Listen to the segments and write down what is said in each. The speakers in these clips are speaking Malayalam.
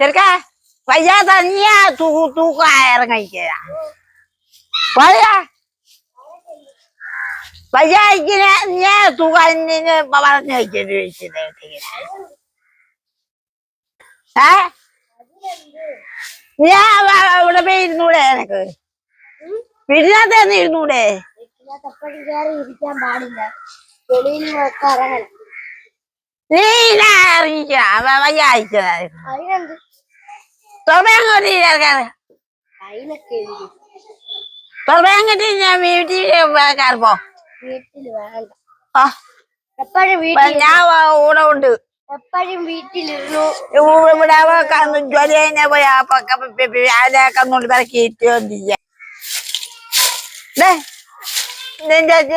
ചെറുക്ക വയ്യാത്ത തന്നെയാ തൂ തൂക്ക ഇറങ്ങിക്ക പറയാ വയ്യായിക്കിനെ നീ തൂക്കാനിന് പറഞ്ഞു വെച്ചിട്ട് വെച്ചിട്ട് ഏ? ഞാൻ ഇവിടെ പോയി ഇരുന്നൂടെ എനക്ക് വീട്ടിനകത്ത് തന്നെ ഇരുന്നൂടെ നീ ഞാൻ ഇറങ്ങിക്ക വയ്യായിച്ചത് അതിനൊക്കെ എന്ത് തുറവങ്ങോട്ട് ഞാൻ വീട്ടിൽ കയറിപ്പോ വീട്ടിൽ വേണ്ട എപ്പോഴും വീട്ടിൽ ഞാൻ കൂടെ ഉണ്ട്. എപ്പോഴും വീട്ടിലിരുന്നു. ഇവിടെ ജോലി കഴിഞ്ഞ പോയി അതിലെ കന്നുകൊണ്ട് പിറക്കിയിട്ടോണ്ടിരിക്ക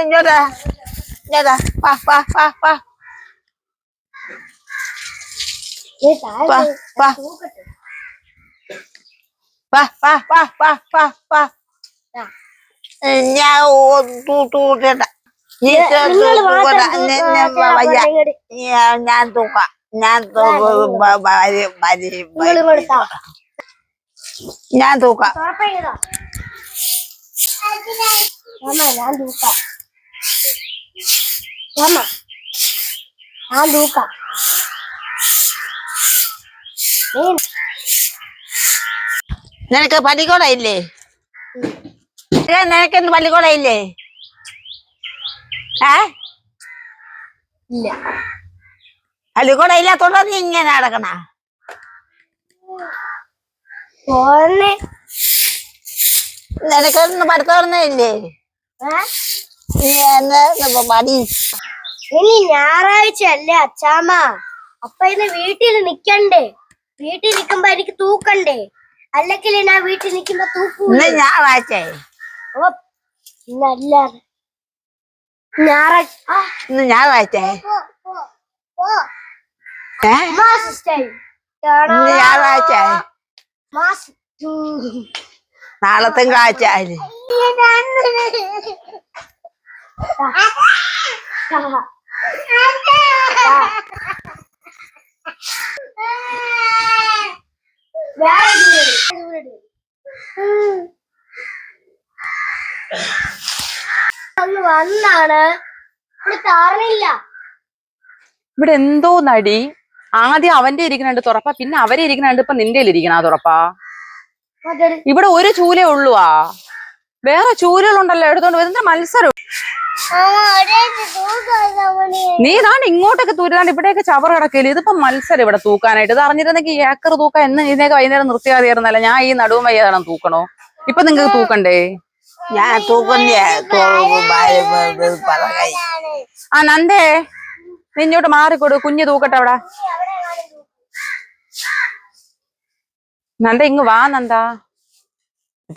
ഇങ്ങോട്ടാ ഇങ്ങോട്ടാ വാ വാ വാ വാ വാ വാ. ഞാൻ തൂട്ടണ്ട. ഞാൻ- തൂക്കാം. ഞാൻ. ഞാൻ തൂക്കാം. ഞാൻ തൂക്കാം. ഞാൻ തൂക്കാം. നിനക്ക് നിനക്കെന്ത് പള്ളിക്കൂട ഇല്ലേ ഏ? ഇല്ല. പള്ളിക്കൂട ഇല്ലാത്തോണ്ടാ നീ ഇങ്ങനെ നടക്കണ? നിനക്കൊന്നും ഇപ്പൊ മടി ഇനി ഞായറാഴ്ച അല്ലേ അച്ചാമ്മ? അപ്പൊ ഇന്ന് വീട്ടിൽ നിക്കണ്ടേ? വീട്ടിൽ നിക്കുമ്പോ എനിക്ക് തൂക്കണ്ടേ? അല്ലെങ്കിൽ ഞാൻ വീട്ടിൽ നിൽക്കുമ്പോ തൂക്കൂല ഞാൻ വായിച്ചേ? ഓ, ഇന്നല്ലാതെ ഞായറാഴ്ച ഇന്ന് പോ, പോ, പോ. ഏ? Mass style. അങ്ങ് വന്നാണ്. ഇവിടെ താറില്ല ഇവിടെ എന്തോ നടി. ആദ്യം അവന്റെ ഇരിക്കുന്നുണ്ട് തുറപ്പ പിന്നെ അവരെ ഇരിക്കുന്നുണ്ട്. ഇപ്പൊ നിന്റെ ഇരിക്കണ തുറപ്പാ. ഇവിടെ ഒരു ചൂലേ ഉള്ളൂ ആ. വേറെ ചൂലുകളുണ്ടല്ലോ എടുത്തോണ്ട് വരുന്ന മത്സരം? നീ ഇതാണ്ട് ഇങ്ങോട്ടൊക്കെ തൂരിതാണ്ട് ഇവിടെയൊക്കെ ചവർ കിടക്കില്ല ഇതിപ്പോ മത്സരം ഇവിടെ തൂക്കാനായിട്ട്. ഇത് അറിഞ്ഞിരുന്നെങ്കിൽ ഏക്കർ തൂക്കാൻ എന്ന് ഇതിനൊക്കെ വൈകുന്നേരം നിർത്തിയാതിരുന്നല്ല? ഞാൻ ഈ നടുവും വയ്യാതാണ് തൂക്കണോ? ഇപ്പൊ നിങ്ങക്ക് തൂക്കണ്ടേ? ഞാൻ തൂക്കുന്ന ആ നന്ദേ. നീ ഇങ്ങോട്ട് മാറിക്കൊടു. കുഞ്ഞ് തൂക്കട്ടെ അവിടെ. നന്ദ ഇങ്ങ് വാ നന്ദ.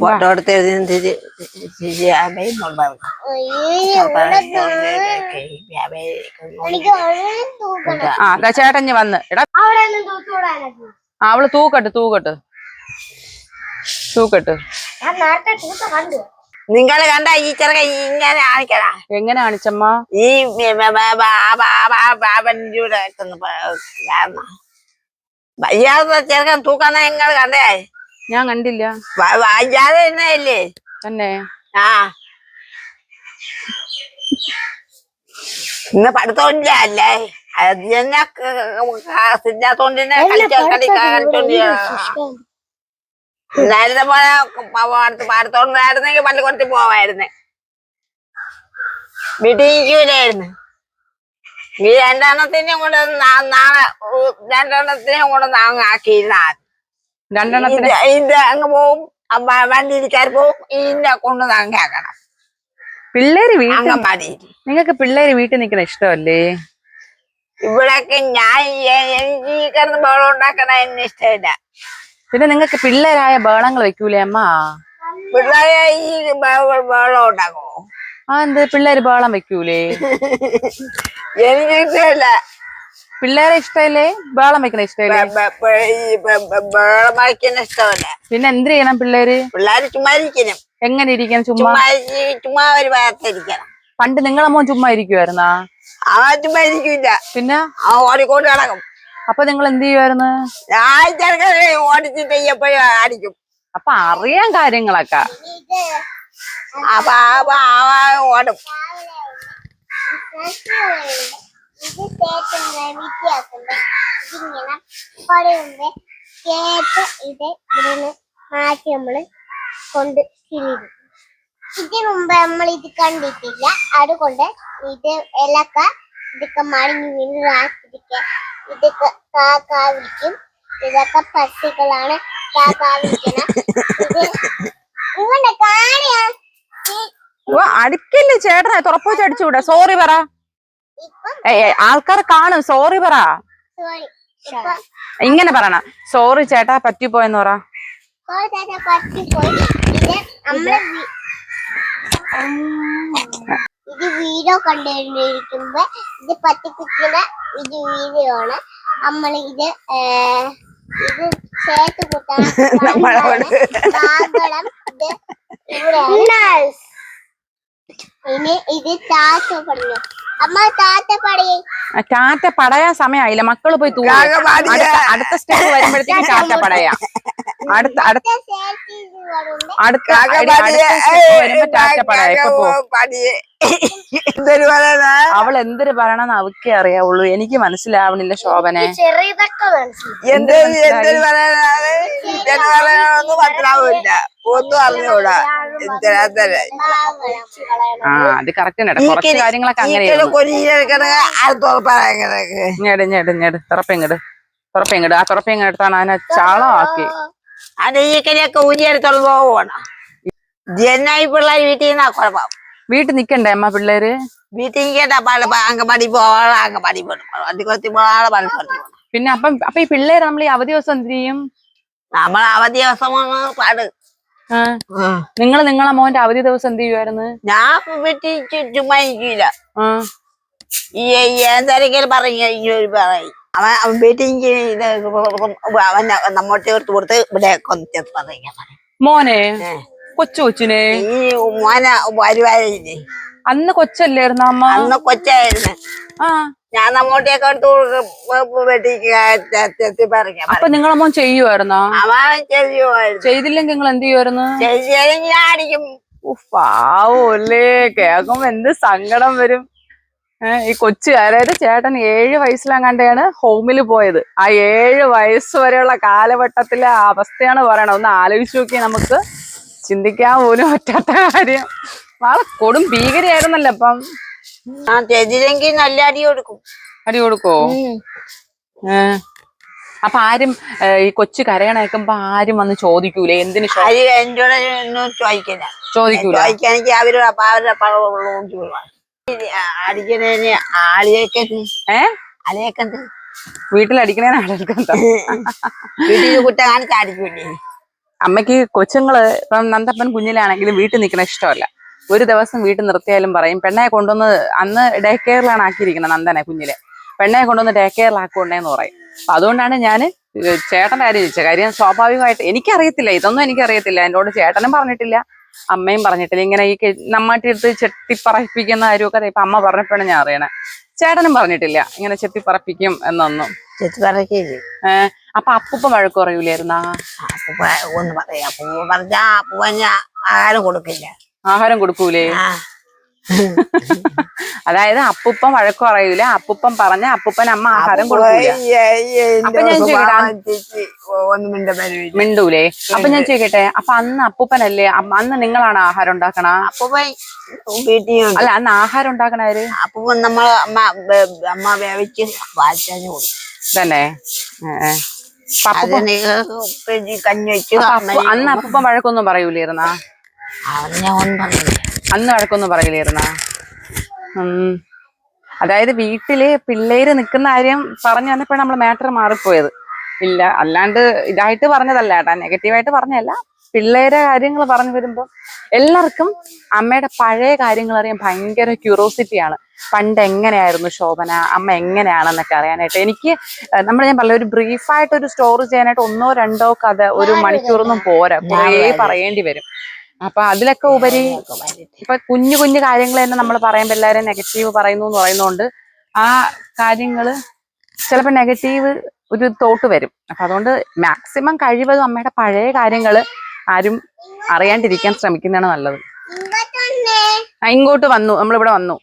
ഫോട്ടോ എടുത്ത് ആ ചേട്ടഞ്ഞ് വന്ന്. എടാ. അവൾ തൂക്കട്ട് തൂക്കട്ട്. തൂക്കട്ട്. നിങ്ങൾ കണ്ട. ഈ ചെറുക്ക ഇങ്ങനെ കാണിക്കടാ. എങ്ങനെ കാണിച്ചമ്മ? ഈ ബാബന്റെ ചെറുക്കൻ തൂക്കാന്ന നിങ്ങൾ കണ്ടേ. ഞാൻ കണ്ടില്ല. വ- വയ്യാതെ തന്നെ. ആ. ഇന്ന് പഠിത്തോണ്ടില്ല അല്ലേ? അത് തന്നെ സിദ്ധാത്തോണ്ട് തന്നെ നേരത്തെ പോലെ പാടത്ത് പാടത്തോണ്ടായിരുന്നെങ്കിൽ പള്ളിക്കൂടത്തിൽ പോവായിരുന്നു. വീട്ടിൽ ഇരിക്കൂലായിരുന്നു ഈ രണ്ടെണ്ണത്തിനെയും കൂടെ നാളെ രണ്ടെണ്ണത്തിനെയും കൂടെ നാങ്ങ് ആക്കിയിരുന്ന രണ്ടെണ്ണത്തിന് ഇത് അങ്ങ് പോവും. അമ്മ വണ്ടിയിലിക്കാർ പോവും. ഇതിന്റെ കൊണ്ട് നാങ്ങാക്കണം പിള്ളേര് വീട്ടിൽ നിങ്ങൾക്ക് പിള്ളേര് വീട്ടിൽ നിൽക്കുന്ന ഇഷ്ടമല്ലേ? ഇവിടൊക്കെ ഞാൻ എനിക്ക് കിടന്ന് ബഹളം ഉണ്ടാക്കണ എന്നെ ഇഷ്ടമില്ല. പിന്നെ നിങ്ങൾക്ക് പിള്ളേരായ ബഹളങ്ങൾ വെക്കൂലേ അമ്മ? പിള്ളേരെ ഈ ബഹ- ബഹളം ഉണ്ടാക്കുമോ ആ എന്ത്? പിള്ളേര് ബഹളം വെക്കൂലേ? എനിക്ക് ഇഷ്ടമില്ല. പിള്ളേരെ ഇഷ്ടമല്ലേ ബേളം വെക്കണ ഇഷ്ടമല്ലേ വയ്ക്കുന്ന ഇഷ്ടമല്ല? പിന്നെ എന്ത് ചെയ്യണം പിള്ളേര്? പിള്ളേര് ചുമ്മാ ഇരിക്കണം. എങ്ങനെ ഇരിക്കണം ചുമ്മാ? ചുമ്മാ ഇരി- ചുമ്മാ ഒരു ഭാഗത്തിരിക്കണം പണ്ട് നിങ്ങളെ മോൻ ചുമ്മാ ഇരിക്കുവായിരുന്നാ? ആ ചുമ്മാ ഇരിക്കില്ല പിന്നെ? ആ ഓടിക്കൊണ്ട് കിടക്കും അപ്പൊ നിങ്ങൾ എന്ത് ചെയ്യുമായിരുന്നു ഞാൻ ചെറുക്കനെ ഓടിച്ചിട്ട് എപ്പോഴും അടിക്കും. അപ്പൊ അറിയാൻ കാര്യങ്ങളൊക്കെ. അപ്പൊ ആ- ഓടും. ഇത് കേട്ട് നമ്മൾ കൊണ്ട് മുമ്പ് നമ്മൾ ഇത് കണ്ടിട്ടില്ല. അതുകൊണ്ട് ഇത് ഇലക്ക ഇതൊക്കെ മടങ്ങി വീണ് ആക്കിരിക്ക ഇതൊക്കെ കാക്കാവിരിക്കും. ഇതൊക്കെ പട്ടികളാണ് കാക്ക വിളിക്കണ ഇത് ചേട്ടനെ? തുറപ്പോ ചടിച്ചുകൂടെ സോറി പറ. ആൾക്കാർ കാണും. സോറി പറ. ഇങ്ങനെ പറയണ. സോറി ചേട്ടാ പറ്റിപ്പോയെന്ന് പറ. ഇത് വീഡിയോ കണ്ടുകൊണ്ടിരിക്കുമ്പോ ഇത് പറ്റിപ്പിക്കുന്ന ഇത് വീഡിയോ ആണ്. നമ്മൾ ഇത് ഇത് ചേർത്ത് കൂട്ടാൻ നമ്മളോട്. ഇത് ഇവിടെയാണ്. ടാറ്റ പടയാൻ സമയമായില്ല മക്കൾ പോയി തൂങ്ങി അടുത്ത സ്റ്റേജ് സ്റ്റെപ്പ് വരുമ്പോഴത്തേക്ക് ടാറ്റ പടയാ അടുത്ത അടുത്ത അടുത്ത വരുമ്പോ ടാറ്റ പടയാ പാടിയെ. എന്തൊരു പറയണ അവൾ എന്തൊരു പറയണെന്ന് അവക്കേ അറിയാവുള്ളൂ എനിക്ക് മനസ്സിലാവണില്ല ശോഭനെ മനസ്സിലാവില്ല ഒന്നും അറിഞ്ഞൂടാ ആ അത് കറക്റ്റ് കുറച്ച് കാര്യങ്ങളൊക്കെ അങ്ങനെ ഞെട് ഞെട് തുറപ്പെങ്ങട് തുറപ്പെങ്ങട് ആ തുറപ്പെങ്ങടുത്താണ് അതിനെ ചാളമാക്കി. അത് ഈക്കനെയൊക്കെ ഊരിയെടുത്തോളം പോവാണ് ജനായി പിള്ളേർ വീട്ടിൽ നിന്നാ കുഴപ്പം. വീട്ടിൽ നിക്കണ്ടേ അമ്മ പിള്ളേര്? വീട്ടിൽ നിൽക്കേണ്ട അങ്കമാടി പോവാളെ അങ്കമാടി പോകണം പോവാളെ പിന്നെ അപ്പം അപ്പൊ ഈ പിള്ളേര് നമ്മൾ ഈ അവധി ദിവസം എന്ത് ചെയ്യും? നമ്മൾ അവധി ദിവസമാണ് പാട്. നിങ്ങൾ നിങ്ങളെ മോന്റെ അവധി ദിവസം എന്ത് ചെയ്യുമായിരുന്നു ഞാൻ വീട്ടിൽ ചുമ്മാ ഇരിക്കില്ല ഈ എന്തെങ്കിലും പറയും പറയും. അവൻ അവൻ വീട്ടിൽ അവൻ നമ്മോട്ട് ചേർത്ത് കൊടുത്ത് ഇവിടെ മോനെ കൊച്ചു കൊച്ചിനെ. ഈ മോന വരുവായില്ലേ അന്ന് കൊച്ചല്ലായിരുന്നു അമ്മ? അന്ന് കൊച്ചായിരുന്നു. ആ. ഞാൻ കൊടുക്കും വെട്ടിക്ക് പറയാൻ അപ്പൊ നിങ്ങളെ മോൻ ചെയ്യുമായിരുന്നോ അവൻ ചെയ്യുമായിരുന്നു ചെയ്തില്ലെങ്കിൽ നിങ്ങൾ എന്ത് ചെയ്യുമായിരുന്നു ഞാൻ അടിക്കും. പാവല്ലേ കേൾക്കുമ്പോ എന്ത് സങ്കടം വരും. ഈ കൊച്ചു അതായത് ചേട്ടൻ ഏഴ് വയസ്സിലങ്ങാണ്ടാണ് ഹോമിൽ പോയത്. ആ ഏഴ് വയസ്സ് വരെയുള്ള കാലഘട്ടത്തിലെ അവസ്ഥയാണ് പറയണത്. ഒന്ന് ആലോചിച്ചു നോക്കി നമുക്ക്. ചിന്തിക്കാൻ പോലും പറ്റാത്ത കാര്യം. നാളെ കൊടും ഭീകരയായിരുന്നല്ലോ അപ്പം ആ ചെയ്തില്ലെങ്കിൽ നല്ല അടി കൊടുക്കും. അടി കൊടുക്കോ? അപ്പൊ ആരും ഈ കൊച്ചു കരയണേക്കുമ്പോ ആരും വന്ന് ചോദിക്കൂലേ? എന്തിനു എന്നോട് ചോദിക്കില്ല. ചോദിക്കൂല? ചോദിക്കാണെങ്കിൽ അവരുടെ ആളിയൊക്കെ ഏ? അലയൊക്കെ വീട്ടിൽ അടിക്കണേന് ആളുകൾക്ക് എന്താ? വീട്ടിൽ കുറ്റം കാണിച്ച് അടിക്കൂലേ അമ്മയ്ക്ക് കൊച്ചുങ്ങൾ ഇപ്പം നന്ദപ്പൻ കുഞ്ഞിലാണെങ്കിലും വീട്ടിൽ നിൽക്കണ ഇഷ്ടമല്ല. ഒരു ദിവസം വീട്ടിൽ നിർത്തിയാലും പറയും പെണ്ണെ കൊണ്ടുവന്ന് അന്ന് ഡേ കെയറിലാണ് ആക്കിയിരിക്കുന്നത് നന്ദനെ കുഞ്ഞിലെ. പെണ്ണെ കൊണ്ടുവന്ന് ഡേ കെയറിലാക്കൊണ്ടേന്ന് പറയും. അപ്പൊ അതുകൊണ്ടാണ് ഞാൻ ചേട്ടന്റെ കാര്യം ചോദിച്ചത്. കാര്യം സ്വാഭാവികമായിട്ട് എനിക്കറിയത്തില്ല ഇതൊന്നും എനിക്കറിയത്തില്ല. എന്നോട് ചേട്ടനും പറഞ്ഞിട്ടില്ല അമ്മയും പറഞ്ഞിട്ടില്ല. ഇങ്ങനെ ഈ നമ്മാട്ടിയെടുത്ത് ചെട്ടി എടുത്ത് ചെട്ടിപ്പറപ്പിക്കുന്ന കാര്യമൊക്കെ ഇപ്പൊ അമ്മ പറഞ്ഞപ്പോഴാണ് ഞാൻ അറിയണേ. ചേട്ടനും പറഞ്ഞിട്ടില്ല ഇങ്ങനെ ചെത്തിപ്പറപ്പിക്കും എന്നൊന്നും. ചെത്ത് പറക്കില്ലേ ഏഹ് അപ്പൊ അപ്പൂപ്പ വഴക്ക് പറയൂലായിരുന്നാ? അപ്പൂപ്പ ഒന്ന് പറയാ അപ്പൂപ്പ പറഞ്ഞാ അപ്പൂപ്പ ഞാൻ ആരും കൊടുക്കില്ല. ആഹാരം കൊടുക്കൂലേ? അതായത് അപ്പൂപ്പൻ വഴക്ക് പറയൂല. അപ്പൂപ്പൻ പറഞ്ഞ അപ്പൂപ്പൻ അമ്മ ആഹാരം കൊടുക്കൂല. മിണ്ടൂലേ? അപ്പൊ ഞാൻ ചോദിക്കട്ടെ അപ്പൊ അന്ന് അപ്പൂപ്പനല്ലേ അന്ന് നിങ്ങളാണ് ആഹാരം ഉണ്ടാക്കണ? വീട്ടിൽ അല്ല അന്ന് ആഹാരം ഉണ്ടാക്കണവര് അപ്പൂപ്പൻ നമ്മൾ അമ്മ അമ്മ വേവിച്ച് വാച്ചാന് കൊടുക്കും തന്നെ. അന്ന് അപ്പൂപ്പൻ വഴക്കൊന്നും പറയൂലായിരുന്നാ? അന്ന് വഴക്കൊന്നും പറയില്ലായിരുന്ന? അതായത് വീട്ടിൽ പിള്ളേര് നിൽക്കുന്ന കാര്യം പറഞ്ഞു വന്നപ്പോഴാണ് നമ്മൾ മാറ്റർ മാറിപ്പോയത്. ഇല്ല അല്ലാണ്ട് ഇതായിട്ട് പറഞ്ഞതല്ല ഏട്ടാ നെഗറ്റീവായിട്ട് പറഞ്ഞല്ല പിള്ളേരെ കാര്യങ്ങൾ പറഞ്ഞു വരുമ്പോൾ എല്ലാവർക്കും അമ്മയുടെ പഴയ കാര്യങ്ങൾ അറിയാൻ ഭയങ്കര ക്യൂറോസിറ്റിയാണ് പണ്ട് എങ്ങനെയായിരുന്നു ശോഭന? അമ്മ എങ്ങനെയാണെന്നൊക്കെ അറിയാനായിട്ട്. എനിക്ക് നമ്മൾ ഞാൻ പറഞ്ഞ ഒരു ബ്രീഫായിട്ട് ഒരു സ്റ്റോറി ചെയ്യാനായിട്ട് ഒന്നോ രണ്ടോ കഥ ഒരു മണിക്കൂറൊന്നും പോരാ. കുറേ പറയേണ്ടി വരും. അപ്പൊ അതിലൊക്കെ ഉപരി ഇപ്പൊ കുഞ്ഞു കുഞ്ഞു കാര്യങ്ങൾ തന്നെ നമ്മൾ പറയുമ്പോൾ എല്ലാവരും നെഗറ്റീവ് പറയുന്നു എന്ന് പറയുന്നതുകൊണ്ട് ആ കാര്യങ്ങൾ ചിലപ്പോൾ നെഗറ്റീവ് ഒരു തോട്ട് വരും. അപ്പൊ അതുകൊണ്ട് മാക്സിമം കഴിവതും അമ്മയുടെ പഴയ കാര്യങ്ങൾ ആരും അറിയാണ്ടിരിക്കാൻ ശ്രമിക്കുന്നതാണ് നല്ലത്. ഇങ്ങോട്ട് വന്നു. നമ്മളിവിടെ വന്നു.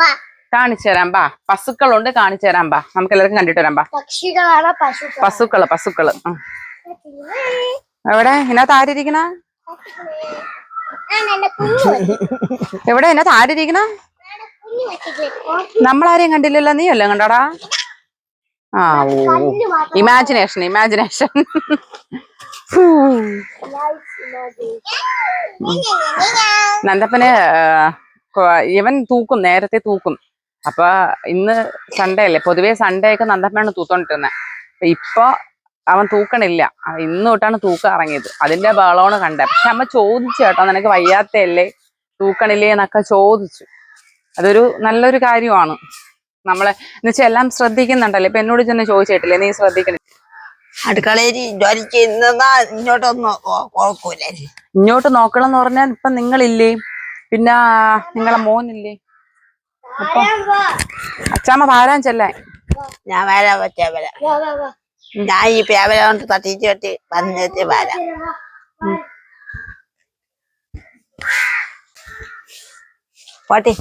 ബാ കാണിച്ചു തരാം ബാ. പശുക്കളുണ്ട് കാണിച്ചു തരാം ബാ. നമുക്ക് എല്ലാവർക്കും കണ്ടിട്ട് വരാം പശുക്കൾ പശുക്കൾ പശുക്കൾ. എവിടെ? ഇതിനകത്ത് ആരിയിരിക്കണ എവിടെ? ഇതിനകത്ത് ആരിയിരിക്കണ? നമ്മളാരെയും കണ്ടില്ലല്ലോ നീ അല്ലേ കണ്ടോടാ? ആ ഓ. ഇമാജിനേഷൻ ഇമാജിനേഷൻ നന്ദപ്പന് ഇവൻ തൂക്കും നേരത്തെ തൂക്കും. അപ്പൊ ഇന്ന് സൺഡേ അല്ലേ? പൊതുവേ സൺഡേ ഒക്കെ നന്ദപ്പനാണ് തൂത്തോണ്ടിരുന്നത് അപ്പൊ ഇപ്പൊ അവൻ തൂക്കണില്ല. ഇന്ന് തൊട്ടാണ് തൂക്കം ഇറങ്ങിയത്. അതിന്റെ ബഹളമാണ് കണ്ടത്. പക്ഷെ അമ്മ ചോദിച്ചു കേട്ടോ നിനക്ക് വയ്യാത്തയല്ലേ? തൂക്കണില്ലേ? എന്നൊക്കെ ചോദിച്ചു. അതൊരു നല്ലൊരു കാര്യമാണ്. നമ്മളെ എന്നുവെച്ചാൽ എല്ലാം ശ്രദ്ധിക്കുന്നുണ്ടല്ലോ? ഇപ്പൊ എന്നോട് ചെന്ന് ചോദിച്ചിട്ടില്ലേ? നീ ശ്രദ്ധിക്കണ അടുക്കളയിൽ ജോലി ചെയ്യുന്നതാ ഇങ്ങോട്ടൊന്നും കുഴപ്പമില്ല ഇങ്ങോട്ട് നോക്കണം എന്ന് പറഞ്ഞാൽ ഇപ്പൊ നിങ്ങളില്ലേ? പിന്നെ നിങ്ങളെ മോനില്ലേ? അച്ചാമ്മ പാരാൻ ചെല്ലാൻ. ഞാൻ വരാൻ പറ്റിയ. ഞാൻ ഈ പേവല കൊണ്ട് തട്ടിച്ച് കെട്ടി വന്നിട്ട് വരാം പോട്ടെ.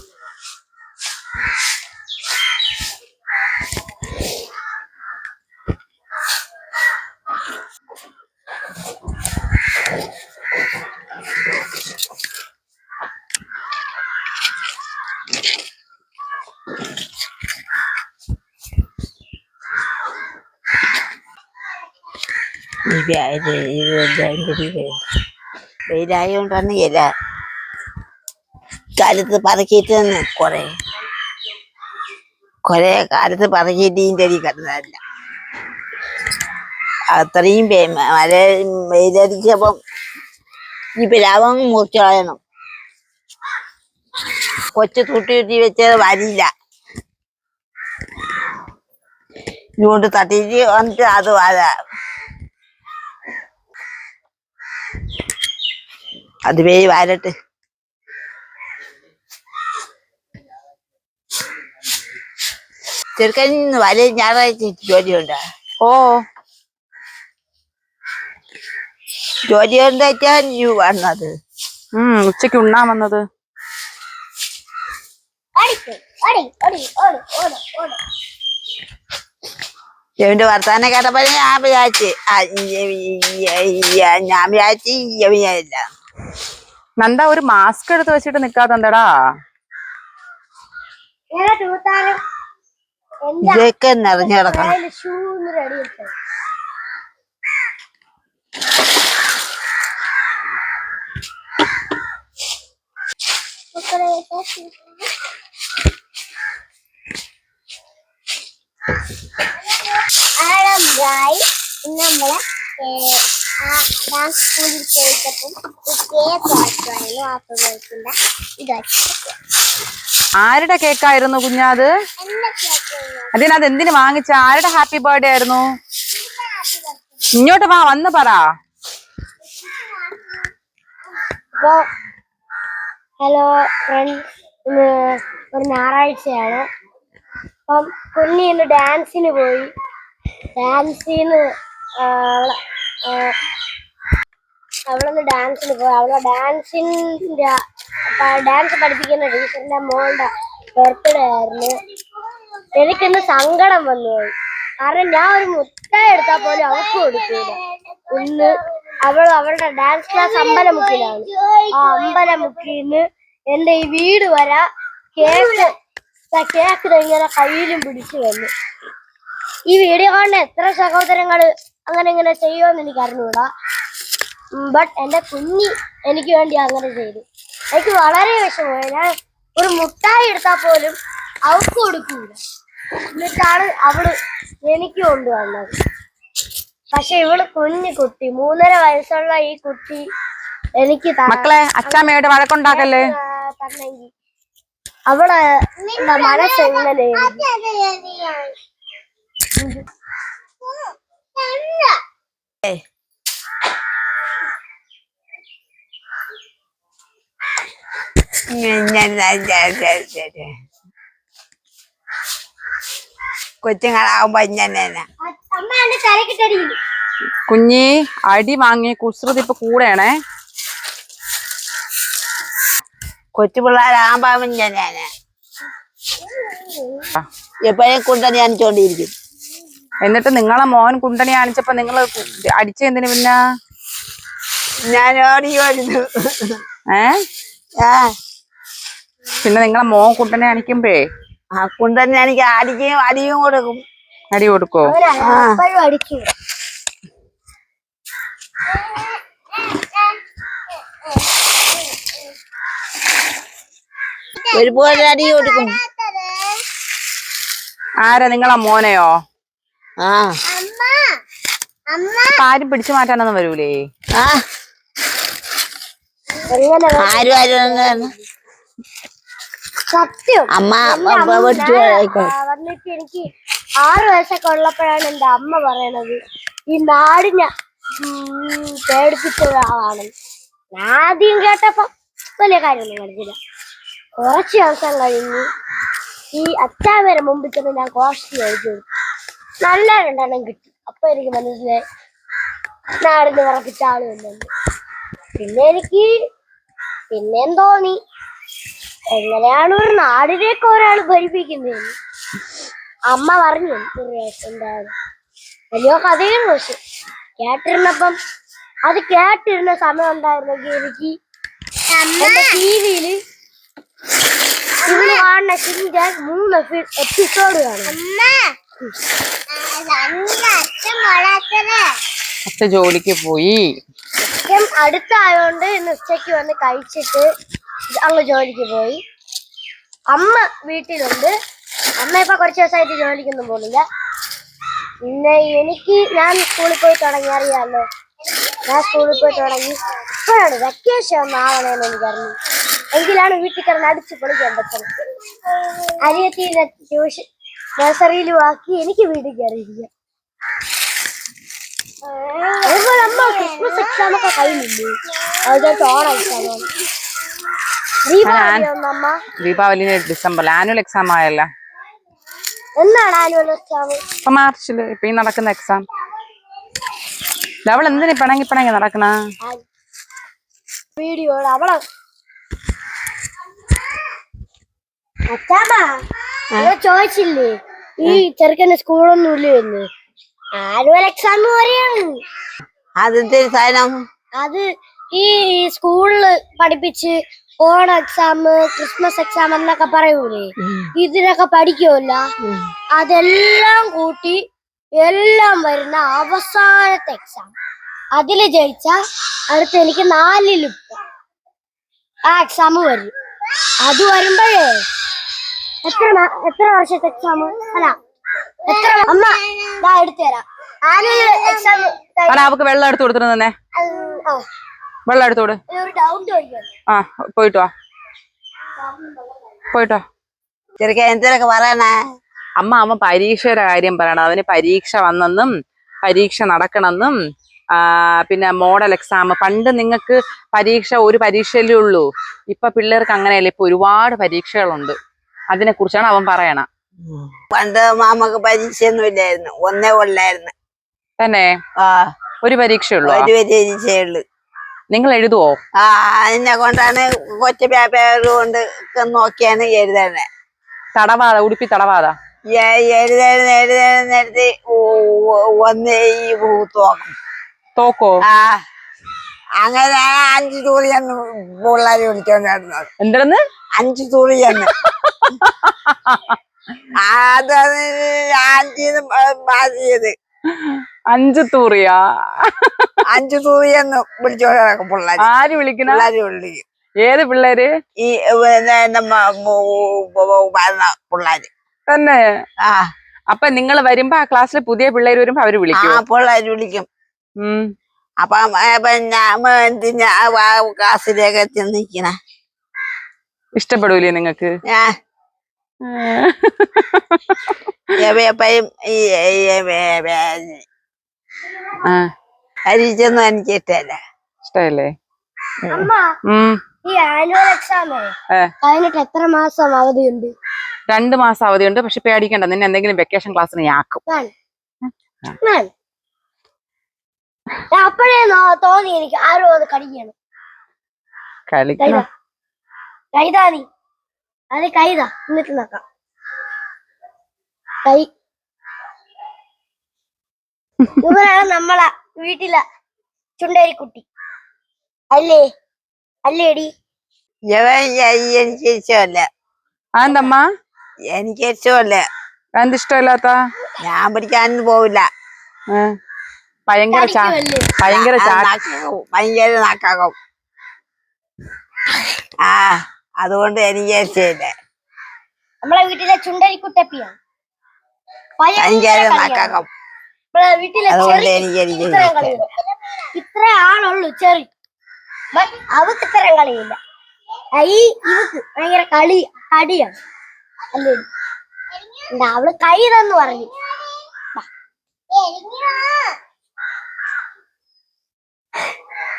ഇതിന്റെ ഇത് വെയിലായോണ്ടാണ് ഇല കാലത്ത് പറക്കിയിട്ട് തന്നെ കൊറേ. കൊറേ കാലത്ത് പറക്കിയിട്ട് ഇതിന്റെ അടി കിടന്നതല്ല. അത്രയും മഴ വെയിലടിച്ചപ്പം ഈ പിലാവം മുറിച്ച് കൊച്ചു തൂട്ടി കുട്ടി വെച്ചത് വരില്ല. ഇതുകൊണ്ട് തട്ടിയിട്ട് വന്നിട്ട് അത് വര. അത് പേര് വാരട്ടെ ചെറുക്കൻ വലിയ ഞായറാഴ്ച ജോലിയുണ്ട് ഓ ജോലി ഉണ്ടായിട്ടാ നീ വന്നത് ഉം ഉച്ചയ്ക്ക് ഉണ്ണാൻ വന്നത്. ഇവന്റെ വർത്താനം കേട്ടപ്പോ ഞാൻ വിചാരിച്ച് ഞാൻ വിചാരിച്ച് ഇല്ല നന്ദ ഒരു മാസ്ക് എടുത്ത് വെച്ചിട്ട് നിക്കാതെ എന്താടാ? ഇതൊക്കെ നിറഞ്ഞു കിടക്കണം. ചേച്ചി. ആടാ guys, ഇന്ന് നമ്മളെ ഡാൻസ് സ്കൂളിൽ ആപ്പിൾ ആരുടെ കേക്കായിരുന്നു കുഞ്ഞാത്? അതിനത് എന്തിനു വാങ്ങിച്ച? ആരുടെ ഹാപ്പി ബർത്ത്ഡേ ആയിരുന്നു? ഇങ്ങോട്ട് വാ വന്ന് പറ. ഹലോ ഒരു ഞായറാഴ്ചയാണ്. അപ്പം കുഞ്ഞി ഇന്ന് ഡാൻസിന് പോയി. ഡാൻസിന് അവളൊന്ന് ഡാൻസിന് പോയി. അവളെ ഡാൻസിന്റെ ഡാൻസ് പഠിപ്പിക്കുന്ന ടീച്ചറിന്റെ മോളുടെ ബർത്ത്ഡേ ആയിരുന്നു. എനിക്കിന്ന് സങ്കടം വന്നു പോയി. കാരണം ഞാൻ ഒരു മുട്ടായി എടുത്താൽ പോലും അവൾക്ക് കൊടുക്കൂല. ഇന്ന് അവൾ അവളുടെ ഡാൻസ് ക്ലാസ് അമ്പലമുക്കിലാണ്. ആ അമ്പലമുക്കിന്ന് എന്റെ ഈ വീട് വരെ കേക്ക് കേക്ക് ഇങ്ങനെ കയ്യിലും പിടിച്ചു വന്നു. ഈ വീഡിയോ കാണുന്ന എത്ര സഹോദരങ്ങൾ അങ്ങനെ ഇങ്ങനെ ചെയ്യുമെന്ന് എനിക്ക് അറിഞ്ഞൂടാ ബട്ട് എന്റെ കുഞ്ഞി എനിക്ക് വേണ്ടി അങ്ങനെ ചെയ്തു. എനിക്ക് വളരെ വിഷമമായി. ഞാൻ ഒരു മുട്ടായി എടുത്താൽ പോലും അവൾക്ക് കൊടുക്കൂല. എന്നിട്ടാണ് അവൾ എനിക്ക് കൊണ്ടുവന്നത്. പക്ഷെ ഇവൾ കുഞ്ഞു കുട്ടി. മൂന്നര വയസ്സുള്ള ഈ കുട്ടി എനിക്ക് മക്കളെ അച്ചാമ്മയോട് വഴക്കുണ്ടാക്കല്ലേ അവളെ എന്താ മനസ്സ് എങ്ങനെ ഞാൻ- ഞാൻ- ഞാൻ- ഞാൻ- ഞാൻ- ഞാൻ- കൊച്ചുങ്ങളാവുമ്പോ ഇങ്ങനെ കുഞ്ഞി അടി വാങ്ങി കുസൃതി ഇപ്പൊ കൂടെയാണേ. കൊച്ചു പിള്ളേരാകുമ്പോ ഇങ്ങനെ എപ്പോഴും എപ്പോഴും ഞാൻ അണിച്ചോണ്ടിരിക്കും എന്നിട്ട് നിങ്ങളെ മോൻ കുണ്ടണി കാണിച്ചപ്പോ നിങ്ങൾ അടിച്ചെന്തിനു പിന്നെ? ഞാൻ ഏ? പിന്നെ നിങ്ങളെ മോൻ കുണ്ടണി കാണിക്കുമ്പോഴേ? ആ കുണ്ടനെ എനിക്ക് അടിക്കും അടിയും കൊടുക്കും. അടി കൊടുക്കോ? ഒരുപോലെ അടി കൊടുക്കും. ആരാ നിങ്ങളെ മോനെയോ? ആ. അമ്മ അമ്മ. ആരും പിടിച്ചു മാറ്റാനൊന്നും വരൂലേ? ആ. എങ്ങനെ ആരും ആരും സത്യം. അമ്മ അമ്മ പഠിച്ചു ഞാൻ, ആ, വന്നിട്ട് എനിക്ക് ആറ് വയസ്സൊക്കെ ഉള്ളപ്പോഴാണ് എന്റെ അമ്മ പറയണത്. ഈ നാടിനെ പേടിപ്പിച്ച ഒരാളാണ്. ഞാൻ ആദ്യം കേട്ടപ്പോ വലിയ കാര്യമൊന്നും കണ്ടില്ല കുറച്ച് ദിവസം കഴിഞ്ഞ് ഈ അച്ചാവരെ മുമ്പിൽ തന്നെ ഞാൻ കോസ്റ്റ് ചോദിച്ചു. നല്ല രണ്ടെണ്ണം കിട്ടി. അപ്പൊ എനിക്ക് മനസ്സിലായി. നാടിന് വിറപ്പിച്ച ആൾ വന്നു പിന്നെ എനിക്ക് പിന്നെയും തോന്നി. എങ്ങനെയാണ് ഒരു നാടിനേക്ക് ഒരാൾ ഭരിപ്പിക്കുന്നത് അമ്മ പറഞ്ഞു ഒരു എന്താണ്? വലിയ കഥയും പക്ഷെ കേട്ടിരുന്നപ്പം അത് കേട്ടിരുന്ന സമയം ഉണ്ടായിരുന്നെങ്കിൽ എനിക്ക് ടി ടിവിയിൽ ഇവിടെ കാണുന്ന ഷിൻജാൻ മൂന്ന് എപ്പിസോഡ് കാണും. അച്ഛ ജോലിക്ക് പോയി. അടുത്തായോണ്ട് ഇന്ന് ഉച്ചയ്ക്ക് വന്ന് കഴിച്ചിട്ട് അങ്ങ് ജോലിക്ക് പോയി. അമ്മ വീട്ടിലുണ്ട്. അമ്മ ഇപ്പൊ കുറച്ച് ദിവസമായിട്ട് ജോലിക്കൊന്നും പോകുന്നില്ല. പിന്നെ എനിക്ക് ഞാൻ സ്കൂളിൽ പോയി തുടങ്ങി അറിയാമല്ലോ ഞാൻ സ്കൂളിൽ പോയി തുടങ്ങി. ഇപ്പോഴാണ് വെക്കേഷൻ ഒന്ന് എനിക്കറിഞ്ഞു. എങ്കിലാണ് വീട്ടിൽ കിടന്ന് അടിച്ചു പൊളിക്കാൻ പറ്റുന്നത്. ട്യൂഷൻ നഴ്സറിയിലും ആക്കി എനിക്ക് വീട്ടിൽ കയറിയിരിക്കാം അതുപോലെ അമ്മ ക്രിസ്മസ് എക്സാം ഒക്കെ കഴിഞ്ഞില്ലേ? അതുകൊണ്ട് ഓണം എക്സാം അമ്മ? ദീപാവലിന് ഡിസംബറിൽ ആനുവൽ എക്സാം ആയല്ല. എന്നാണ് ആനുവൽ എക്സാം ഇപ്പൊ മാർച്ചിൽ ഇപ്പൊ ഈ നടക്കുന്ന എക്സാം അവൾ എന്തിനാ പിണങ്ങി പിണങ്ങി നടക്കണ? വീഡിയോ അവളെ. ചോദിച്ചില്ലേ? ഈ ചെറുക്കന്റെ സ്കൂളൊന്നും ഇല്ലേ എന്ന്. ആനുവൽ എക്സാം പറയാണ് ആദ്യത്തെ സാധനം? അത് ഈ സ്കൂളിൽ പഠിപ്പിച്ച് ഓണം എക്സാം ക്രിസ്മസ് എക്സാം എന്നൊക്കെ പറയൂലേ? ഇതിനൊക്കെ പഠിക്കുമല്ല അതെല്ലാം കൂട്ടി എല്ലാം വരുന്ന അവസാനത്തെ എക്സാം അതിൽ ജയിച്ച അടുത്ത് എനിക്ക് നാലിൽ ആ എക്സാം വരും. അത് വരുമ്പോഴേ എത്ര എത്ര വർഷത്തെ എക്സാം അല്ല. എത്ര അമ്മ ഞാൻ എടുത്തു തരാം. ആനുവൽ എക്സാം അവക്ക് വെള്ളം എടുത്തു കൊടുത്തിട്ട് തന്നെ വെള്ളം എടുത്തോട് ആ പോയിട്ട് വാ. പോയിട്ടോ ചെറുക്കൻ എന്തിനൊക്കെ പറയണേ? അമ്മ അമ്മ പരീക്ഷയുടെ കാര്യം പറയണം. അവന് പരീക്ഷ വന്നെന്നും പരീക്ഷ നടക്കണമെന്നും പിന്നെ മോഡൽ എക്സാം പണ്ട് നിങ്ങൾക്ക് പരീക്ഷ ഒരു പരീക്ഷയിലേ ഉള്ളൂ. ഇപ്പൊ പിള്ളേർക്ക് അങ്ങനെയല്ല. ഇപ്പൊ ഒരുപാട് പരീക്ഷകളുണ്ട്. അതിനെ കുറിച്ചാണ് അവൻ പറയണ. പണ്ട് മാമക്ക് പരീക്ഷയൊന്നും ഇല്ലായിരുന്നു ഒന്നേ ഉള്ളായിരുന്നു. തന്നെ? ആ. ഒരു പരീക്ഷയുള്ളൂ? ഒരു പരീക്ഷയുള്ളു നിങ്ങൾ എഴുതുവോ? ആ അതിനെ കൊണ്ടാണ് കൊച്ചു പേപ്പർ കൊണ്ട് നോക്കിയാണ് എഴുതണേ. തടവാത ഉടുപ്പി തടവാത? എഴുതണ എഴുതണെടുത്ത് ഒന്ന് തോക്കും. തോക്കോ? ആ. അങ്ങനെ അഞ്ചു തൂറിയെന്ന് പിള്ളേർ വിളിച്ചോണ്ടിരുന്നത് എന്തെന്ന് അഞ്ചു തൂറിയെന്ന് അത് ആഞ്ചിന്ന് മാറ്റിയത്. അഞ്ചു തൂറിയാ? അഞ്ചു തൂറിയെന്ന് വിളിച്ചോണ്ട് നടക്കും പിള്ളേർ ആര് വിളിക്കണ? പിള്ളേർ വിളിക്കും ഏത് പിള്ളേര്? ഈ പിള്ളേര്. തന്നെ. ആ. അപ്പൊ നിങ്ങൾ വരുമ്പോ ആ ക്ലാസ്സിൽ പുതിയ പിള്ളേര് വരുമ്പോ അവർ ആ വിളിക്കും പിള്ളേര് വിളിക്കും. അപ്പം പിന്നെ ക്ലാസ്സിലേക്ക് ചെന്ന് നിക്കണ? ഇഷ്ടപ്പെടൂലേ നിങ്ങക്ക്? രണ്ടു ഈ എനിക്ക് ഇഷ്ടല്ലേ. ആനുവൽ കഴിഞ്ഞിട്ട് എത്ര മാസം അവധിയുണ്ട്? രണ്ട് മാസം അവധിയുണ്ട് പക്ഷെ പേടിക്കണ്ട. നിന്നെ എന്തെങ്കിലും വെക്കേഷൻ ക്ലാസ്സിന് ഞാൻ ആക്കും വേണം. വേണം. ഞാൻ അപ്പോഴേ നോ- തോന്നി എനിക്ക് ആരോ അത് കടിക്കണം കളിക്കണം കൈതാ. നീ. അത് കൈതാ. എന്നിട്ട് നോക്കാം. കൈ. ഇവരാണ് നമ്മളെ വീട്ടിലെ ചുണ്ടേരി കുട്ടി അല്ലേ? അല്ലേടി? എനിക്ക് ഇഷ്ടമല്ല അതെന്തമ്മ? എനിക്ക് ഇഷ്ടമല്ല എന്ത് ഇഷ്ടമില്ലാത്ത ഞാൻ പിടിക്കാനൊന്നും പോവില്ല? ഭയങ്കര ഭയങ്കര ഭയങ്കര നാക്കാകും ആ അതുകൊണ്ട് എനിക്ക് നമ്മളെ വീട്ടിലെ ചുണ്ടരിക്കുട്ടപ്പിയാണ് ഭയങ്കര നാക്കാകും നമ്മളെ വീട്ടിലെ അതുകൊണ്ട് എനിക്ക് ഇത്ര ആളുള്ളൂ ചെറി. അവക്ക് ഇത്തരം കളിയില്ല. ഈ ഇവക്ക് ഭയങ്കര കളി കടിയാണ് അല്ലേ? അവൾ കൈതെന്ന് പറഞ്ഞു വാ. ഇനി മാറി മാറി അവൾ മാറി മാറി.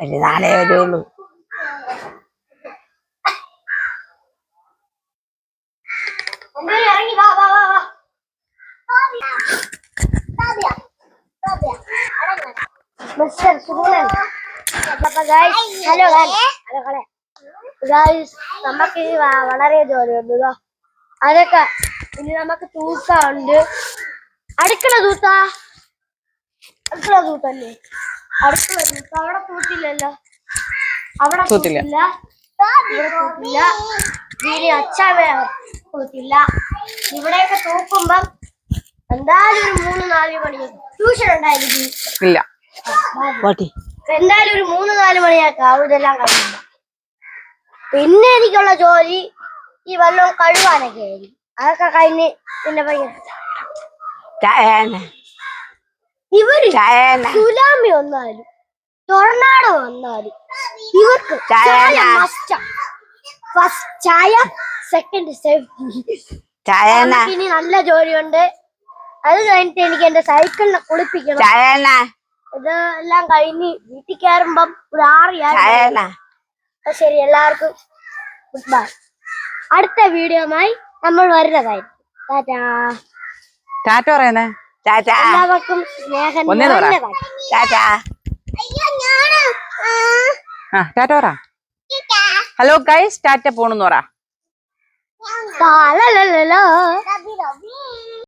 ഒരു നാളെ വരുള്ളൂ. രണ്ടുപേരും ഇറങ്ങി വാ വാ വാ വാ. Mister Suganan hello hello guys നമുക്ക് ഇനി വളരെ ജോലിയുണ്ട് ഇതാ അതൊക്കെ ഇനി നമുക്ക് തൂക്കാണ്ട് അടുക്കള തൂത്താ. അടുക്കള തൂത്തല്ലേ അടുക്കള തൂത്ത. അവിടെ തൂത്തില്ലല്ലോ. അവിടെ തൂത്തില്ല. ഇവിടെ തൂത്തില്ല. ഇവിടെയൊക്കെ തൂക്കുമ്പം എന്തായാലും ഒരു മൂന്ന് നാല് മണി ട്യൂഷൻ ഉണ്ടായിരിക്കും. ഇല്ല. എന്തായാലും ഒരു മൂന്ന് നാല് മണിയൊക്കെ ആവും ഇതെല്ലാം കഴിയുമ്പോ പിന്നെ എനിക്കുള്ള ജോലി ഈ വെള്ളം കഴുകാനൊക്കെ ആയിരിക്കും അതൊക്കെ കഴിഞ്ഞ് പിന്നെ ഭയങ്കര ഇവർ സുനാമി വന്നാലും ടൊർണാഡോ വന്നാലും ഇവർക്ക് ചായ ഫസ്റ്റ് ചായ സെക്കൻഡ് സേഫ്റ്റി ഇനി നല്ല ജോലിയുണ്ട്. അത് കഴിഞ്ഞിട്ട് എനിക്ക് എന്റെ സൈക്കിളിനെ കുളിപ്പിക്കണം. ചായന. ഇതെല്ലാം കഴിഞ്ഞ് വീട്ടിൽ കയറുമ്പം ഒരു അപ്പൊ ശരി എല്ലാവർക്കും ഗുഡ് ബൈ. അടുത്ത വീഡിയോമായി നമ്മൾ വരുന്നതായിരിക്കും. ടാറ്റാ. ടാറ്റ പറയുന്നേ. ചാച്ച എല്ലാവർക്കും സ്നേഹം ഒന്നേന്ന് പറ. നിറഞ്ഞതായി. ചാച്ച ആ. ടാറ്റ പറ. ഹലോ ഗൈസ് ടാറ്റ പോണെന്ന് പറ. താലലലലോ.